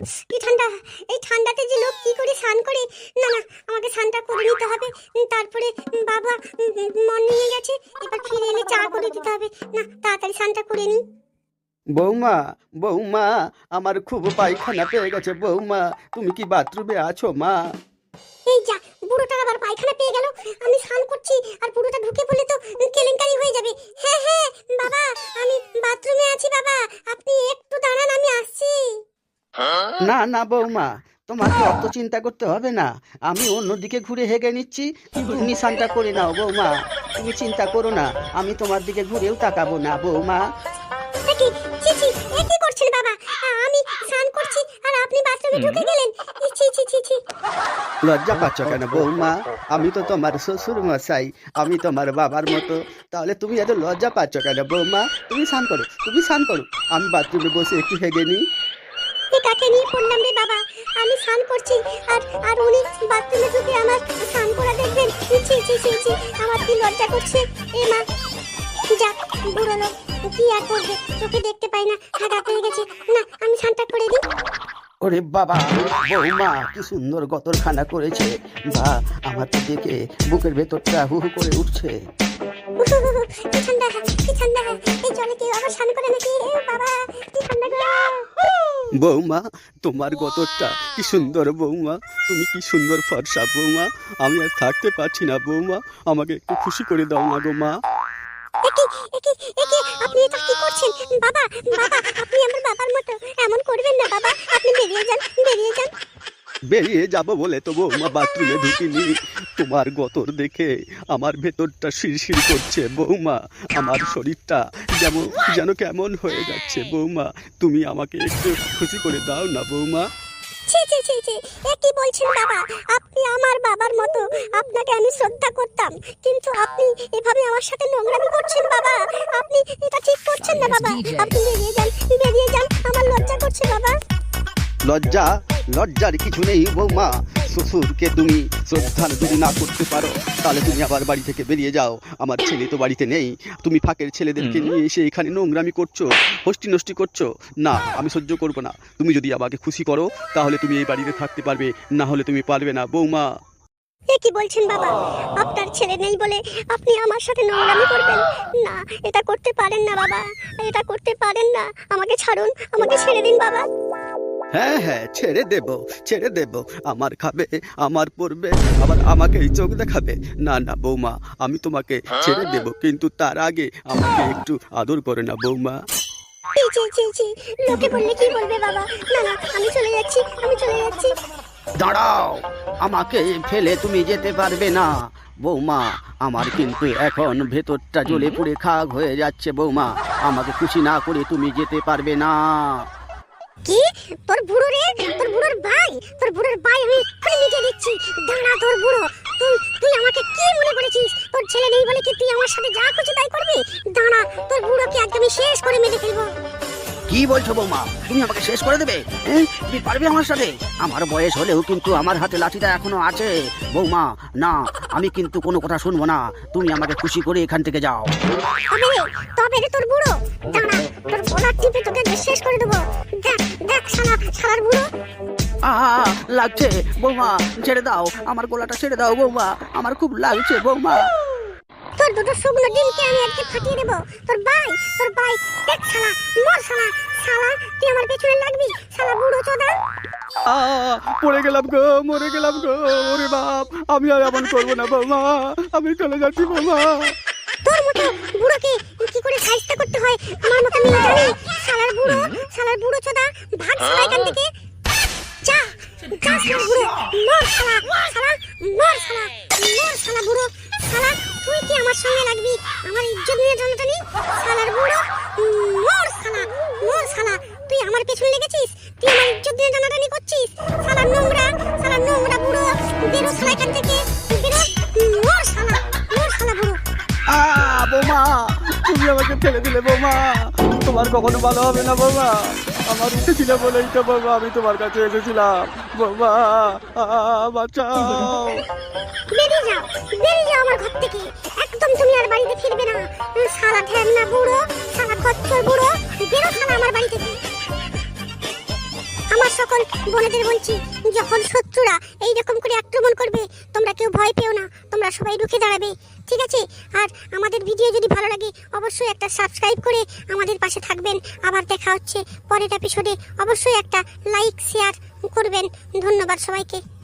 কি ঠান্ডা এই ঠান্ডাতে যে লোক কি করে স্নান করে? না না আমাকে স্নানটা করে নিতে হবে। তারপরে বাবা উম, উম, মন নিয়ে গেছে এবার ফিরে এলে চা করে দিতে হবে। না তাড়াতাড়ি স্নানটা করে নিই। বৌমা বৌমা আমার খুব পায়খানা পেয়ে গেছে বৌমা। তুমি কি বাথরুমে আছো মা? এই যা বুড়োটার আবার পায়খানা পেয়ে গেল। আমি স্নান করছি আর বুড়োটা ঢুকে পড়লে তো কেলেঙ্কারি হয়ে যাবে। হ্যাঁ হ্যাঁ বাবা আমি বাথরুমে আছি বাবা। আপনি একটু দাঁড়ান আমি আসছি না না বৌমা তোমাকে অত চিন্তা করতে হবে না। আমি অন্যদিকে ঘুরে হেগে নিচ্ছি। তুমি স্নানটা করে নাও বৌমা। তুমি চিন্তা করো না আমি তোমার দিকে ঘুরেও তাকাবো না বৌমা। কি? ছি ছি এ কি করছেন বাবা? আমি স্নান করছি আর আপনি বাথরুমে ঢুকে গেলেন। ই, ছি ছি ছি ছি। লজ্জা পাচ্ছ কেন বৌমা? আমি তো তোমার শ্বশুর মশাই আমি তোমার বাবার মতো। তাহলে তুমি এত লজ্জা পাচ্ছ কেন বৌমা? তুমি স্নান করো তুমি স্নান করো। আমি বাথরুমে বসে একটু হেগে নিই। কাকে নিয়ে পড়লাম রে বাবা। আমি স্নান করছি আর আর উনি বাথরুমে ঢুকে আমার স্নান করা দেখবেন। ছি ছি ছি ছি আমার কি লজ্জা করছে। এ মা যাক বুড়ো লোক কি আর করবে? চোখে দেখতে পাই না হাগা পেয়ে গেছে। না আমি স্নানটা করে দিই। ওরে বাবা বৌমা কি সুন্দর গতরখানা করেছে। বা আমার দেখে বুকের ভেতরটা হু হু করে উঠছে। কি ঠান্ডা কি ঠান্ডা। এই জলে কি আবার স্নান করে নাকি? এ বাবা কি ঠান্ডা গো। বৌমা, তোমার গতরটা কি সুন্দর বৌমা? তুমি কি সুন্দর ফর্সা বৌমা? আমি আর থাকতে পারছি না বৌমা। আমাকে একটু খুশি করে দাও না গো মা। আপনি এটা কি করছেন? বাবা বাবা, আপনি আমার বাবার মতো। এমন করবেন না বাবা। আপনি বেরিয়ে যান বেরিয়ে যান। বেরিয়ে যাব বলে তো বৌমা বাথরুমে ঢুকিনি। তোমার গতর দেখে আমার ভেতরটা শিরশির করছে বৌমা। আমার শরীরটা যেমন যেন কেমন হয়ে যাচ্ছে বৌমা। তুমি আমাকে একটু খুশি করে দাও না বৌমা। ছি ছি ছি ছি এ কি বলছেন বাবা। আপনি আমার বাবার মতো। আপনাকে আমি শ্রদ্ধা করতাম। কিন্তু আপনি এভাবে আমার সাথে নোংরামি করছেন বাবা। আপনি এটা ঠিক করছেন না বাবা। আপনি বেরিয়ে যান বেরিয়ে যান। আমার লজ্জা করছে বাবা। লজ্জা? লজ্জার কিছু নেই বৌমা। শ্বশুরকে তুমি শ্রদ্ধা যদি না করতে পারো তাহলে তুমি আবার বাড়ি থেকে বেরিয়ে যাও। আমার ছেলে তো বাড়িতে নেই। তুমি ফাঁকের ছেলেদেরকে নিয়ে এসে এখানে নোংরামি করছ হস্টি নষ্টি করছ। না আমি সহ্য করব না। তুমি যদি আমাকে খুশি করো তাহলে তুমি এই বাড়িতে থাকতে পারবে। না হলে তুমি পারবে না বৌমা। এ কি বলছেন বাবা? আপনার ছেলে নেই বলে আপনি আমার সাথে নোংরামি করবেন? না এটা করতে পারেন না বাবা। এটা করতে পারেন না। আমাকে ছাড়ুন আমাকে ছেড়ে দিন বাবা। হ্যাঁ হ্যাঁ ছেড়ে দেব ছেড়ে দেব। আমার খাবে আমার পড়বে আবার আমাকেই চোখ দেখাবে। না না বৌমা আমি তোমাকে ছেড়ে দেব কিন্তু তার আগে আমাকে একটু আদর করে না বৌমা। ছি ছি ছি ছি লোকে বললে কি বলবে বাবা? না না আমি চলে যাচ্ছি আমি চলে যাচ্ছি। দাঁড়াও আমাকে ফেলে তুমি যেতে পারবে না। বৌমা আমার কিন্তু এখন ভেতরটা জ্বলে পুড়ে খাগ হয়ে যাচ্ছে বৌমা। আমাকে খুশি না করে তুমি যেতে পারবে না। কি? তোর বুড়ো রে? তোর বুড়োর ভাই? তোর বুড়োর ভাই আমি খুলে নিচে দিচ্ছি। দাঁড়া তোর বুড়ো। তুই তুই আমাকে কি মনে করেছিস? তোর ছেলে নেই বলে কি তুই আমার সাথে যা খুশি তাই করবি? দাঁড়া, তোর বুড়োকে একদমই শেষ করে মেরে ফেলব। কি বলছো বৌমা? তুমি আমাকে শেষ করে দেবে? হ্যাঁ? তুমি পারবে আমার সাথে? আমার বয়স হলেও কিন্তু আমার হাতে লাঠিটা এখনও আছে। বৌমা না আমি কিন্তু কোনো কথা শুনব না। তুমি আমাকে খুশি করে এখান থেকে যাও। তবে তোর বুড়ো। দাঁড়া তোর গলা টিপে তোকে শেষ করে দেবো। দেখ দেখ শালা শালার বুড়ো। আহা লাগছে। বৌমা ছেড়ে দাও। আমার গলাটা ছেড়ে দাও বৌমা। আমার খুব লাগছে বৌমা। তোর দুটো শুকনো ডিমকে আমি আজকে ফাটিয়ে দেবো। তোর ভাই তোর ভাই দেখ শালা মর শালা। শালা তুই আমার পেছনে লাগবি? শালা বুড়ো চোদা। আ পড়ে গেলাম গো মরে গেলাম গো। ওরে বাপ আমি আর এমন করব না বাবা আমি চলে যাচ্ছি বৌমা। তোর মতো বুড়োকে কি করে সাহিত্য করতে হয়? আমার মতো মেয়ে জানে? শালার বুড়ো শালার বুড়ো চোদা। ভাগ শালা এখান থেকে। যা যা শালার বুড়ো। মর শালা শালা মর শালা মর শালা বুড়ো। শালা আমার সঙ্গে লাগবি আমার ইজ্জত নিয়ে জনটানি শালার বুড়ো। মর শালা মর শালা। তুই আমার পেছনে লেগেছিস? তুই আমার ইজ্জত নিয়ে জনটানি করছিস? শালা নোংরা শালা নোংরা বুড়ো। বেরো শালা এখান থেকে। বেরো। মর শালা মর শালা বুড়ো। আ, বৌমা, তুমি আমাকে ফেলে দিলে বৌমা। তোমার কখনো ভালো হবে না বৌমা। আমার উঠে ছিল বলেই তো বাবা আমি তোমার কাছে এসেছিলাম। বাবা বাঁচাও। বেরিয়ে যাও বেরিয়ে যাও আমার ঘর থেকে। একদম তুমি আর বাড়িতে ফিরবে না। সারা ঢ্যামনা বুড়ো সারা খচ্চর বুড়ো, বেরো শালা আমার বাড়ি থেকে। সকল বোনেদের বলছি, যখন শত্রুরা এই রকম করে আক্রমণ করবে, তোমরা কেউ ভয় পেও না, তোমরা সবাই রুখে দাঁড়াবে, ঠিক আছে? আর আমাদের ভিডিও যদি ভালো লাগে, অবশ্যই একটা সাবস্ক্রাইব করে আমাদের পাশে থাকবেন। আবার দেখা হচ্ছে পরের এপিসোডে অবশ্যই একটা লাইক শেয়ার করবেন। ধন্যবাদ সবাইকে।